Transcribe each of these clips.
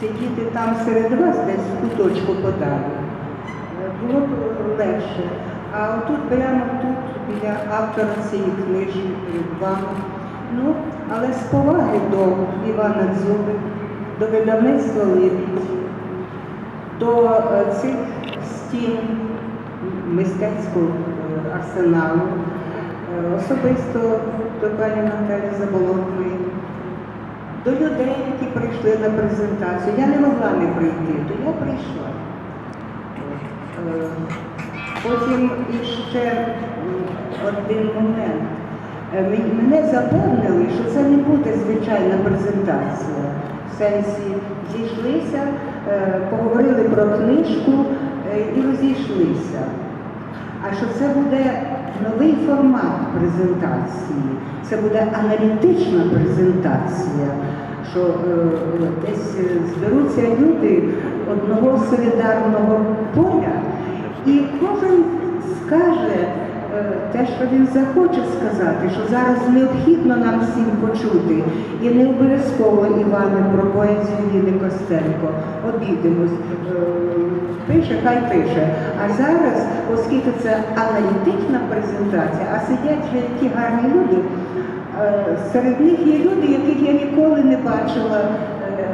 сидіти там серед вас, десь в куточку подалі, е, було б легше. А отут прямо тут, біля автора цієї книжки вами. Ну, але з поваги до Івана Дзюби, до видавництва Либідь, до е, цих стін мистецького е, арсеналу, е, особисто до пані Наталі Заболотної, до людей, які прийшли на презентацію. Я не могла не прийти, то я прийшла. Е, Потім іще один момент. Е, Мене запевнили, що це не буде звичайна презентація. В сенсі зійшлися, е, поговорили про книжку і розійшлися. А що це буде новий формат презентації, це буде аналітична презентація, що е, десь е, зберуться люди одного солідарного поля, і кожен скаже е, те, що він захоче сказати, що зараз необхідно нам всім почути. І не обов'язково Іване про поезію Ліни Костенко. Обійдемось. Е, Пише, хай пише. А зараз, оскільки це аналітична презентація, а сидять вже такі гарні люди, е, серед них є люди, яких я ніколи не бачила, е,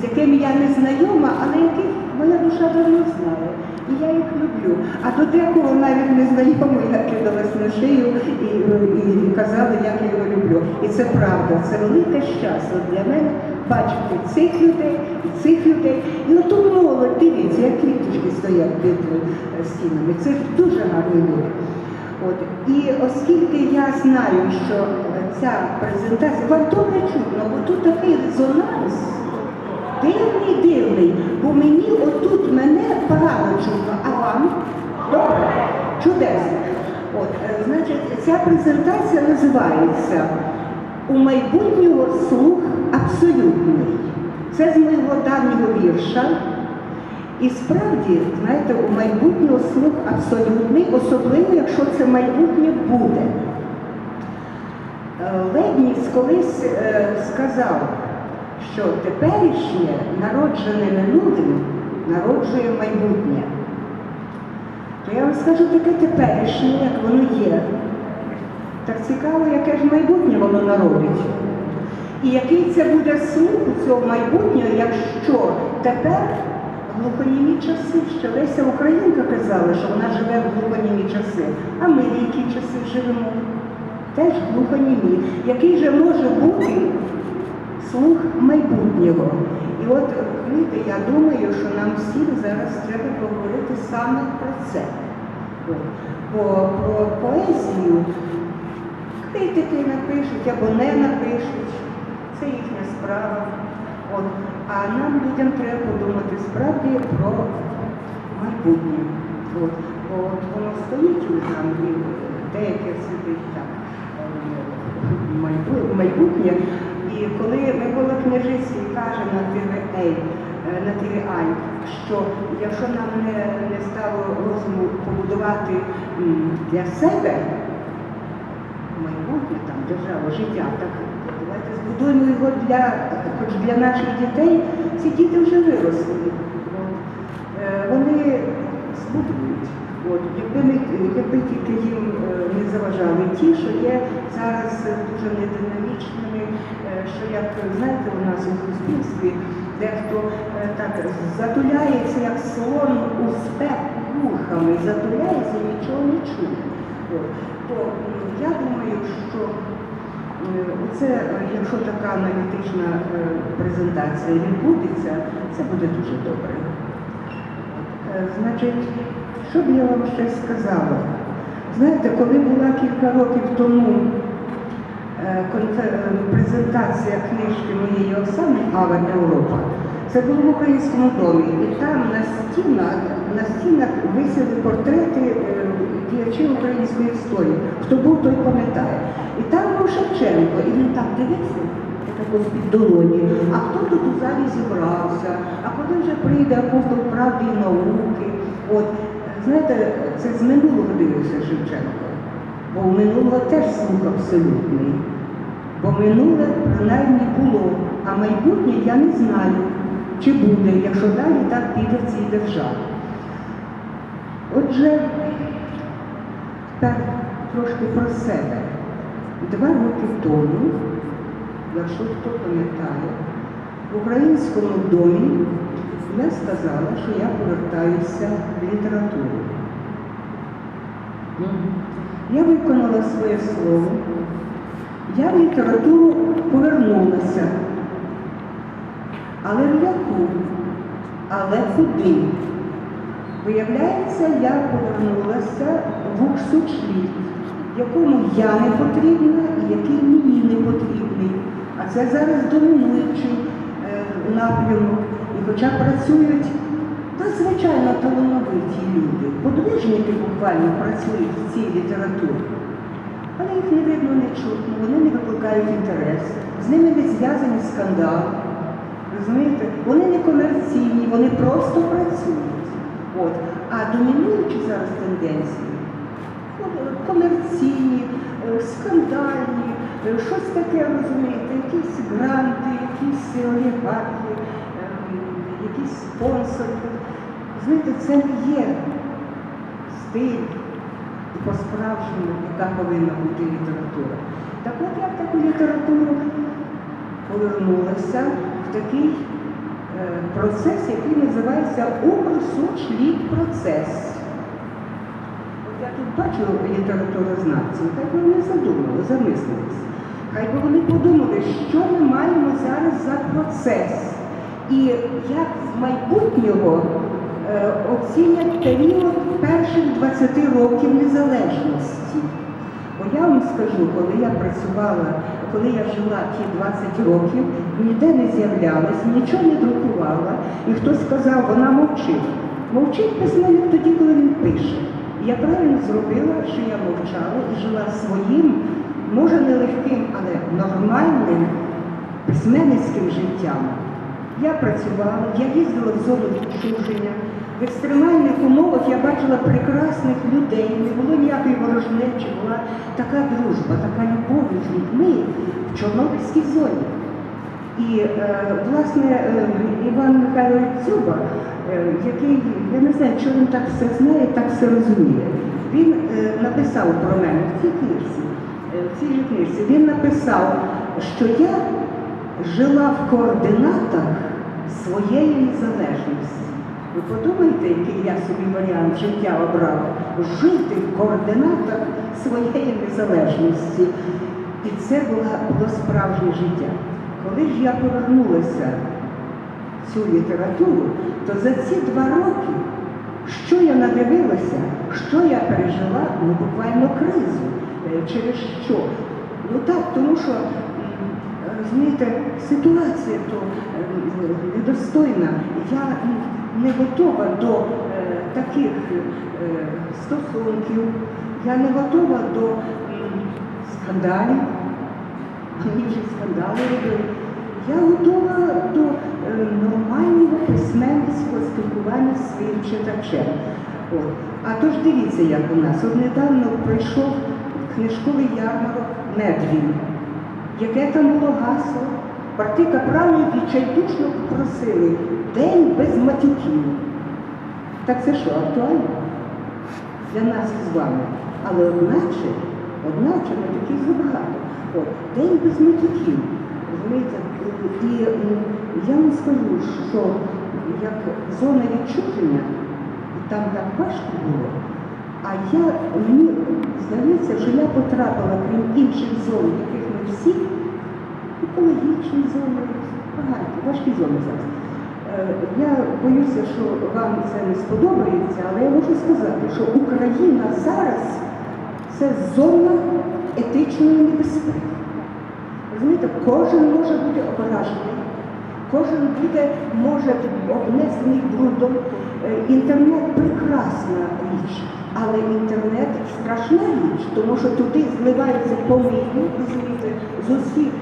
з якими я не знайома, але яких моя душа давно знає. І я їх люблю. А до декого навіть незнайомо я кидалась на шию і, і казала, як я його люблю. І це правда, це велике щастя для мене бачити цих людей, цих людей. І оту молодь, дивіться, як квіточки стоять під е, стінами. Це дуже гарні люди. От. І оскільки я знаю, що ця презентація, вам добре чутно, бо тут такий резонанс. Дивний, дивний, бо мені отут мене погано чутно, а вам добре, чудесно. От, е, значить, ця презентація називається У майбутнього слух абсолютний. Це з моєго давнього вірша. І справді, знаєте, у майбутнього слух абсолютний, особливо, якщо це майбутнє буде. Е, Лебніц колись е, сказав, що теперішнє, народжене минулим, народжує майбутнє. То я вам скажу таке теперішнє, як воно є. Так цікаво, яке ж майбутнє воно народить. І який це буде слух у цього майбутнього, якщо тепер глухонімі часи, що Леся Українка казала, що вона живе в глухонімі часи, а ми в які часи живемо? Теж глухонімі. Який же може бути слух майбутнього? І от знаєте, я думаю, що нам всім зараз треба поговорити саме про це. Бо про поезію критики напишуть або не напишуть. Це їхня справа. От. А нам людям треба подумати справді про майбутнє. От. От воно стоїть уже там, і деяке сидить так е, майбутнє. І коли Микола Княжицький каже на ТВА, на ТВА, що якщо нам не, не стало розуму побудувати для себе майбутнє, там, державу, життя, так збудуємо його для, хоч для наших дітей. Ці діти вже виросли. Е, Вони збудують. От, якби, якби тільки їм е, не заважали ті, що є зараз дуже нединамічними, е, що як знаєте, у нас у суспільстві дехто так затуляється, як слон у спеку вухами, затуляється, нічого не чує. То я думаю, що е, це, е, якщо така аналітична е, презентація відбудеться, це буде дуже добре. Значить, що б я вам ще сказала? Знаєте, коли була кілька років тому презентація книжки моєї Оксани Ава Європа, це було в українському домі, і там на стінах, на стінах висіли портрети е, діячів української історії. Хто був, той пам'ятає. І там був Шевченко, і він так дивився, так ось під долоні. А хто тут у залі зібрався? А коли вже прийде апостол правди і науки? От, знаєте, це з минулого дивився Шевченко. Бо у минулого теж слух абсолютний. Бо минуле принаймні було, а майбутнє я не знаю, чи буде, якщо далі так піде в цій державі. Отже, так трошки про себе. Два роки тому, якщо хто пам'ятає, в українському домі я сказала, що я повертаюся в літературу. Я виконала своє слово. Я в літературу повернулася. Але в яку? Але куди? Виявляється, я повернулася в Уксучліт, якому я не потрібна і який мені не потрібний. А це зараз домінуючий е, напрямок. І хоча працюють надзвичайно талановиті люди, подвижники буквально працюють в цій літературі, але їх не видно, не чутно, вони не викликають інтерес, з ними не зв'язані скандали. Розумієте? Вони не комерційні, вони просто працюють. От. А домінуючі зараз тенденції комерційні, е, скандальні, е, щось таке, розумієте, якісь гранти, якісь олігархи, ем, якісь спонсори. Знаєте, це не є стиль по-справжньому, яка повинна бути література. Так от я в таку літературу повернулася в такий е, процес, який називається Укрсучліт процес. От я тут бачу літературознавців, так би вони задумали, замислились. Хай би вони подумали, що ми маємо зараз за процес і як з майбутнього е, оцінять період перших 20 років незалежності. Бо я вам скажу, коли я працювала, коли я жила ті 20 років, ніде не з'являлась, нічого не друкувала, і хтось сказав, вона мовчить. Мовчить письменник тоді, коли він пише. Я правильно зробила, що я мовчала і жила своїм, може не легким, але нормальним письменницьким життям. Я працювала, я їздила в зону відчуження. В екстремальних умовах я бачила прекрасних людей, не було ніякої ворожнечі, була така дружба, така любов з людьми в Чорнобильській зоні. І, е, власне, е, Іван Михайлович Дзюба, е, який, я не знаю, чого він так все знає, так все розуміє, він е, написав про мене в цій книжці, е, в цій книжці, він написав, що я жила в координатах своєї незалежності. Ви подумайте, який я собі варіант життя обрала. Жити в координатах своєї незалежності. І це було, справжнє життя. Коли ж я повернулася в цю літературу, то за ці два роки, що я надивилася, що я пережила, ну буквально кризу. Е, Через що? Ну так, тому що розумієте, ситуація то недостойна. Я не готова до е, таких е, стосунків, я не готова до м, скандалів. Мені вже скандали робили. Я готова до е, нормального письменницького спілкування з своїм читачем. От. А тож дивіться, як у нас. От недавно прийшов книжковий ярмарок Медвін. Яке там було гасло? Парти капралів відчайдушно попросили День без матюків. Так це що, актуально? Для нас з вами. Але одначе, одначе матюків забагато. От, День без матюків. Розумієте? І я вам скажу, що як зона відчуження, там так важко було, а я, мені здається, що я потрапила, крім інших зон, яких ми всі, екологічні зони, багато, важкі зони зараз. Е, Я боюся, що вам це не сподобається, але я можу сказати, що Україна зараз це зона етичної небезпеки. Розумієте, кожен може бути ображений, кожен буде, може обнесений брудом. Е, Інтернет прекрасна річ, але інтернет страшна річ, тому що туди зливаються помилки, розумієте, з усіх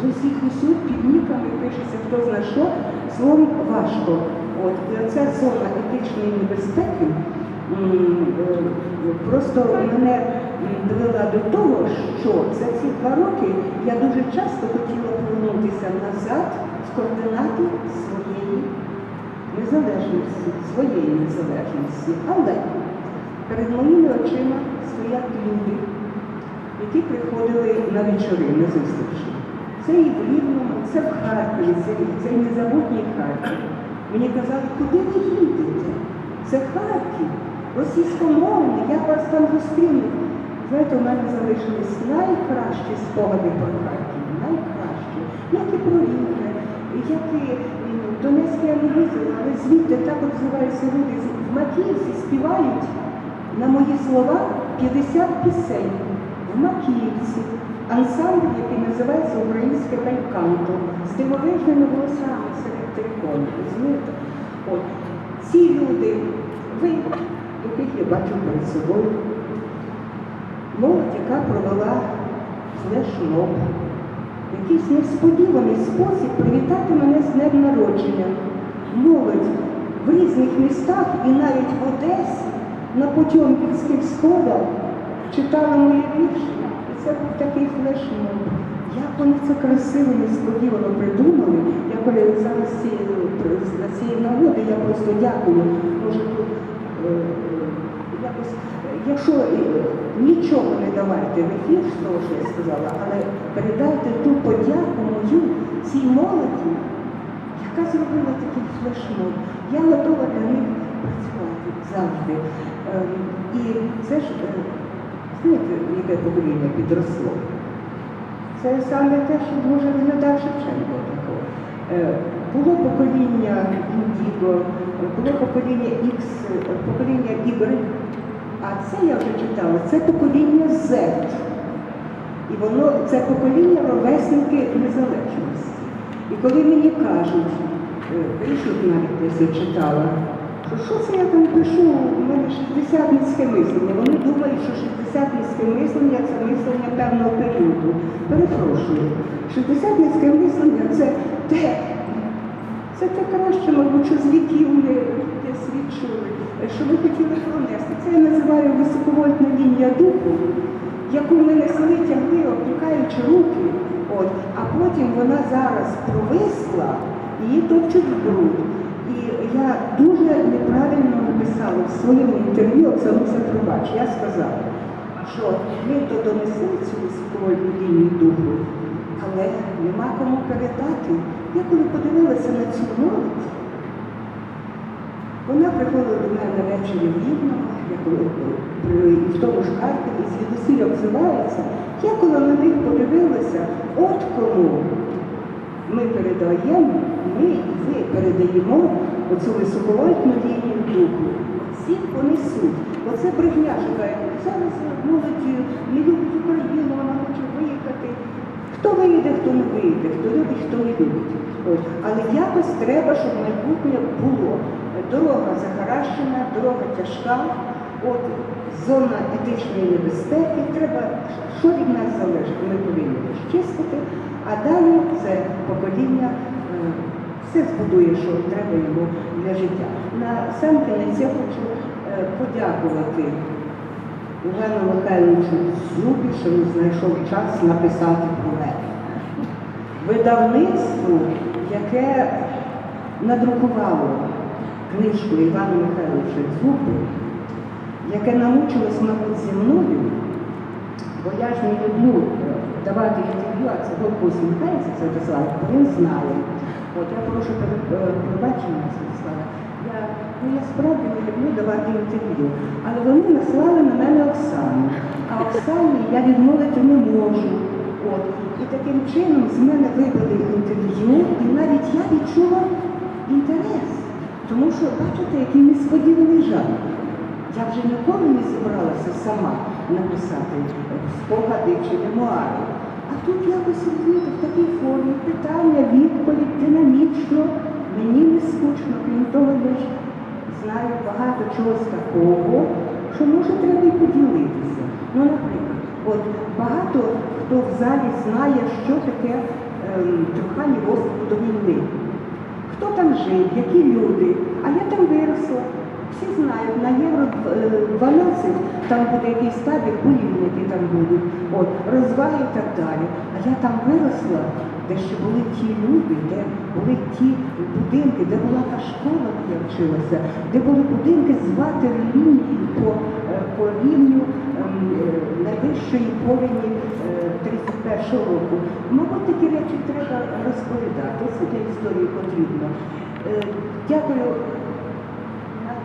з усіх усюд під ніками пишеться хто зна що, словом важко. От і ця зона етичної небезпеки е, просто мене довела до того, що за ці два роки я дуже часто хотіла повернутися назад в координати своєї незалежності, своєї незалежності. Але перед моїми очима стоять люди, які приходили на вечори, на зустрічі. Це і в Рівному, це в Харкові, це, це і незабутній Харків. Мені казали, куди ви їдете? Це Харків, російськомовний, як вас там зустріну? Знаєте, у мене залишились найкращі спогади про Харків, найкращі, як і про Рівне, як і Донецьке я але звідти так обзиваються люди. В Макіївці співають на мої слова 50 пісень. В Макіївці ансамбль, який називається Українське бельканто, з дивовижними голосами серед триконів. Розумієте? От. Ці люди, ви, яких я бачу перед собою, молодь, яка провела флешмоб, якийсь несподіваний спосіб привітати мене з днем народження. Молодь в різних містах і навіть в Одесі на Потьомкінських сходах читали мої вірші. Це був такий флешмоб. Як вони це красиво, несподівано придумали. Я коли зараз на цієї нагоди я просто дякую. Може тут е, якось, е, якщо е, нічого не давайте в ефір того, що я сказала, але передайте ту подяку мою цій молоді, яка зробила такий флешмоб. Я готова для них працювати завжди. Ем, І це ж, е, знаєте, яке покоління підросло. Це саме те, що може виглядав Шевченко такого. Е, Було покоління Індіго, було покоління X, покоління Y, а це я вже читала, це покоління Z. І воно, це покоління ровесники незалежності. І коли мені кажуть, пишуть навіть десь я читала, що це я там пишу, у мене шістдесятницьке мислення. Вони думають, що шістдесятницьке мислення це мислення певного періоду. Перепрошую, шістдесятницьке мислення це те, це те краще, мабуть, що з віків ми десь що ми хотіли пронести. Це я називаю високовольтна лінія духу, яку ми несли, тягли, опікаючи руки, от, а потім вона зараз провисла, і її топчуть в бруд. І я дуже неправильно написала в своєму інтерв'ю, Оксану Пробач, я сказала, що ми то донесли цю високовольтну лінію духу, але нема кому передати. Я коли подивилася на цю молодь, вона приходила до мене ввечері в Рівному, я коли в тому ж Харкові, звідусіль обзивається. Я коли на них подивилася, от кому ми передаємо, ми і передаємо оцю високовольтну лінію духу. Всі понесуть. Оце брехня жива. Зараз молодь не любить Україну, вона хоче виїхати. Хто виїде, хто не виїде, хто любить, хто не любить. От. Але якось треба, щоб майбутнє було. Дорога захаращена, дорога тяжка, от, зона етичної небезпеки. Треба, що від нас залежить, ми повинні розчистити, а далі це покоління е, все збудує, що треба йому для життя. На сам кінець я хочу е, подякувати Євгену Михайловичу Зюбі, що він знайшов час написати про мене. Видавництву, яке надрукувало книжку Івана Михайловича Дзюби, яке намучилось, мабуть, зі мною, бо я ж не люблю е, давати інтерв'ю, а це Бог посміхається, це Вислав, бо він знає. От я прошу е, пробачення, Святослава. Я, ну, я справді не люблю давати інтерв'ю, але вони наслали на мене Оксану. А Оксані я відмовити не можу. От. І таким чином з мене вибили інтерв'ю, і навіть я відчула інтерес. Тому що, бачите, який несподіваний жанр. Я вже ніколи не зібралася сама написати спогади чи мемуари. А тут якось розумієте, в такій формі питання, відповідь, динамічно, мені не скучно, крім того, я ж знаю багато чогось такого, що може треба і поділитися. Ну, наприклад, от багато хто в залі знає, що таке ем, розпаду до війни. Хто там жив, які люди, а я там виросла. Всі знають, на Євро е, 12 там буде якийсь табір, болівники там будуть, от, розваги і так далі. А я там виросла, де ще були ті люди, де були ті будинки, де була та школа, де я вчилася, де були будинки з ватерлінією по, е, по рівню ем, е, найвищої повені е, 31 року. Мабуть, такі речі треба розповідати. Це для історії потрібно. Е, Дякую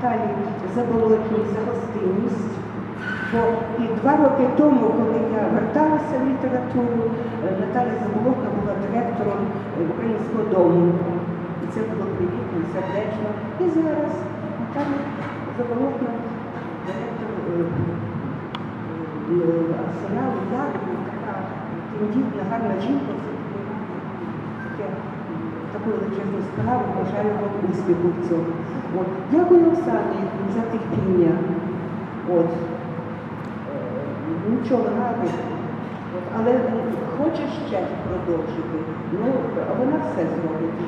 Наталі Заболотній за гостинність. Бо і два роки тому, коли я верталася в літературу, е, Наталя Заболотна була директором Українського дому. І це було привітно, сердечно. І зараз Наталя Заболотна, директор е, е, арсеналу Ярмарку, така тендітна, гарна жінка, таку величезну справу, бажаю вам успіху в цьому. От. Дякую Оксані за терпіння. От. Е, Нічого. От. Але хоче ще продовжити. Ну, вона все зробить.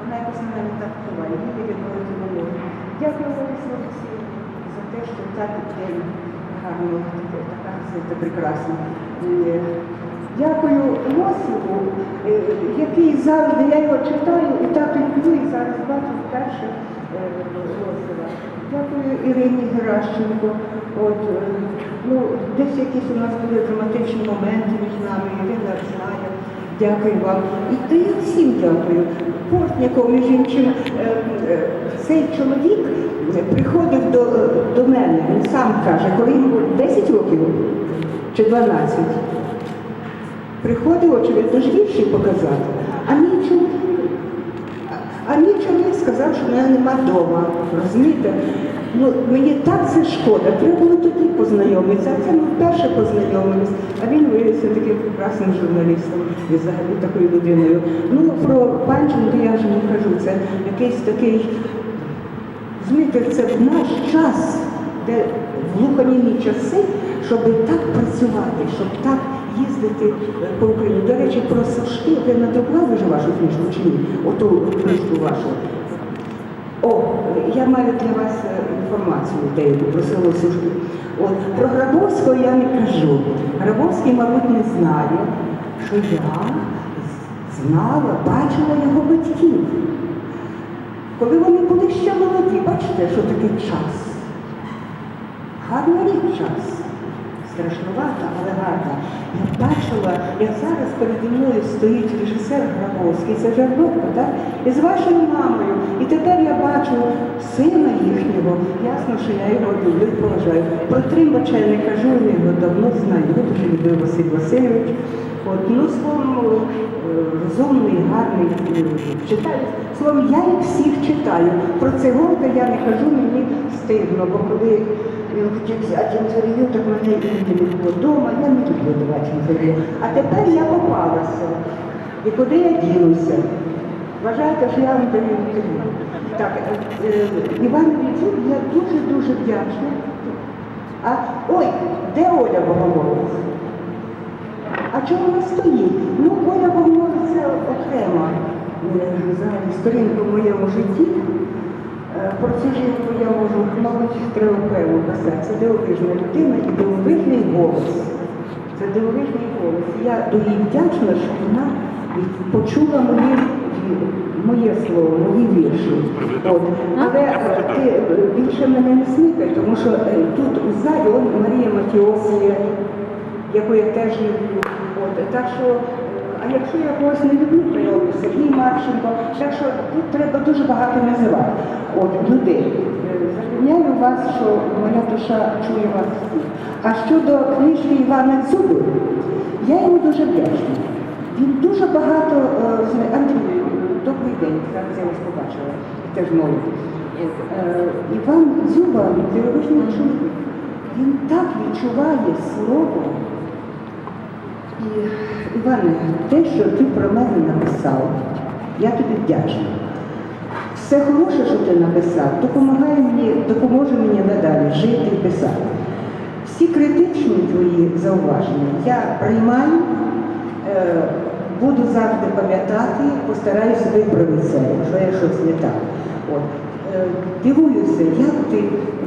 Вона якось на мене так впливає, її відмовити не можу. Дякую Ларисі Олексіївні за те, що так день гарно, така це прекрасна. Е, Дякую Лосіву, е, який завжди, я його читаю і так люблю, і зараз бачу вперше е, Лосєва. Дякую Ірині Геращенко. От, е, ну, десь якісь у нас були драматичні моменти між нами, Ірина знає. Дякую вам. І та я всім дякую. Портняков, між іншим, е, е, цей чоловік приходив до, до мене, він сам каже, коли йому 10 років чи 12. Приходив, очевидно, ж вірші показати. А мій чоловік, а мій чоловік сказав, що мене нема вдома. Розумієте? Ну, мені так це шкода. Треба було тоді познайомитися. Це ми вперше познайомились. А він виявився таким прекрасним журналістом і взагалі такою людиною. Ну, про Панченко я вже не кажу. Це якийсь такий Розумієте, це в наш час, де в глухонімі часи, щоб так працювати, щоб так їздити е, по Україні. До речі, про Сашки, ви надрукували вже вашу книжку чи ні? Оту книжку вашу. О, я маю для вас е, інформацію деяку про село Сушки. От про Грабовського я не кажу. Грабовський, мабуть, не знає, що я знала, бачила його батьків. Коли вони були ще молоді, бачите, що таке час. Гарна рік час. Страшнувата, але гарна. Я бачила, як зараз переді мною стоїть режисер Грабовський, це Жарбовка, так? І з вашою мамою. І тепер я бачу сина їхнього. Ясно, що я його люблю і поважаю. Про не кажу, я його давно знаю. Його дуже любив Василь Васильович. От, ну, словом, е, розумний, гарний, е, читаю. Словом, я їх всіх читаю. Про це горка я не кажу, мені стидно, бо коли він хотів взяти інтерв'ю, так мене не було вдома, я не люблю давати інтерв'ю. А тепер я попалася. І куди я ділюся? Вважаєте, що я вам даю інтерв'ю. Так, е, е, Іван Віцюк, я дуже-дуже вдячна. А ой, де Оля Богомолець? А чому вона стоїть? Ну, Оля Богомолець це окрема е, взагалі сторінка в моєму житті. Про цю жінку я можу, мабуть, треба окремо писати. Це дивовижна людина і дивовижний голос. Це дивовижний голос. Я до її вдячна, що вона почула мої, моє слово, мої вірші. Але е, ти більше мене не смикай, тому що е, тут у залі Марія Матіосія, яку я теж люблю. От. Так що, а якщо я когось не люблю, то я Сергій Марченко. Так що тут треба дуже багато називати от, людей. Запевняю вас, що моя душа чує вас. А щодо книжки Івана Цуби, я йому дуже вдячна. Він дуже багато е, Андрій, добрий день, зараз я вас побачила, теж молодь. Е, Іван Дзюба, дивовижний чоловік, він так відчуває слово. І, Іване, те, що ти про мене написав, я тобі вдячна. Все хороше, що ти написав, допомагає мені, допоможе мені надалі жити і писати. Всі критичні твої зауваження я приймаю, е, буду завжди пам'ятати, постараюся виправити це, якщо я щось не так. От. е, дивуюся, як ти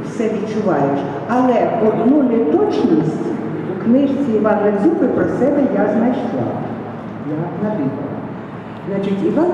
все відчуваєш. Але одну неточність книжці Івана Дзюби про себе я знайшла. Я навіть. Значить, Іван